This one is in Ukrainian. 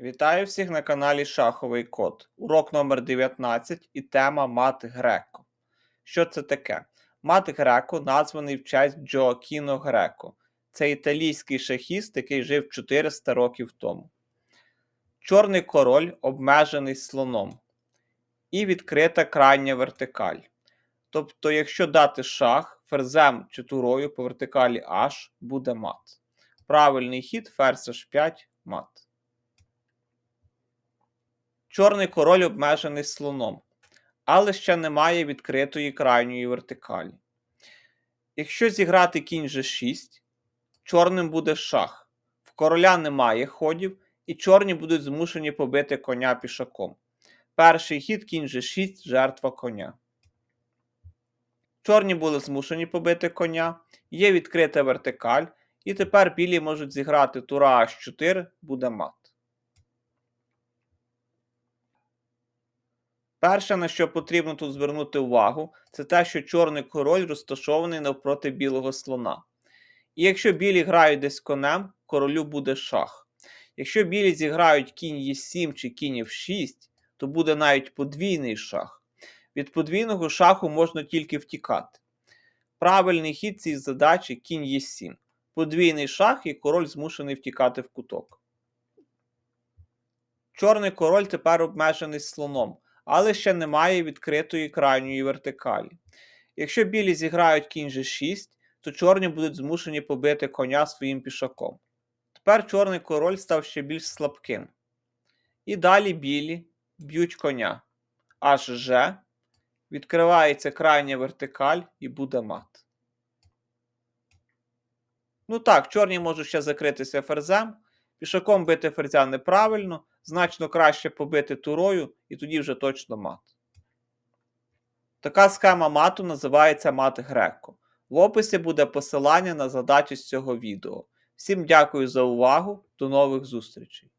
Вітаю всіх на каналі Шаховий Код. Урок номер 19 і тема Мат Греко. Що це таке? Мат Греко названий в честь Джоакіно Греко. Це італійський шахіст, який жив 400 років тому. Чорний король обмежений слоном. І відкрита крайня вертикаль. Тобто, якщо дати шах ферзем чи турою по вертикалі H, буде мат. Правильний хід ферзь H5 мат. Чорний король обмежений слоном, але ще немає відкритої крайньої вертикалі. Якщо зіграти кінь G6, чорним буде шах. В короля немає ходів, і чорні будуть змушені побити коня пішаком. Перший хід кінь G6, жертва коня. Чорні були змушені побити коня, є відкрита вертикаль, і тепер білі можуть зіграти тура H4, буде мат. Перше, на що потрібно тут звернути увагу, це те, що чорний король розташований навпроти білого слона. І якщо білі грають десь конем, королю буде шах. Якщо білі зіграють кінь Е7 чи кінь F6, то буде навіть подвійний шах. Від подвійного шаху можна тільки втікати. Правильний хід цієї задачі кінь Е7. Подвійний шах і король змушений втікати в куток. Чорний король тепер обмежений слоном але ще немає відкритої крайньої вертикалі. Якщо білі зіграють кінь G6, то чорні будуть змушені побити коня своїм пішаком. Тепер чорний король став ще більш слабким. І далі білі б'ють коня. Аж G, відкривається крайня вертикаль і буде мат. Ну так, чорні можуть ще закритися ферзем. Пішаком бити ферзя неправильно, значно краще побити турою, і тоді вже точно мат. Така схема мату називається мат Греко. В описі буде посилання на задачі з цього відео. Всім дякую за увагу, до нових зустрічей!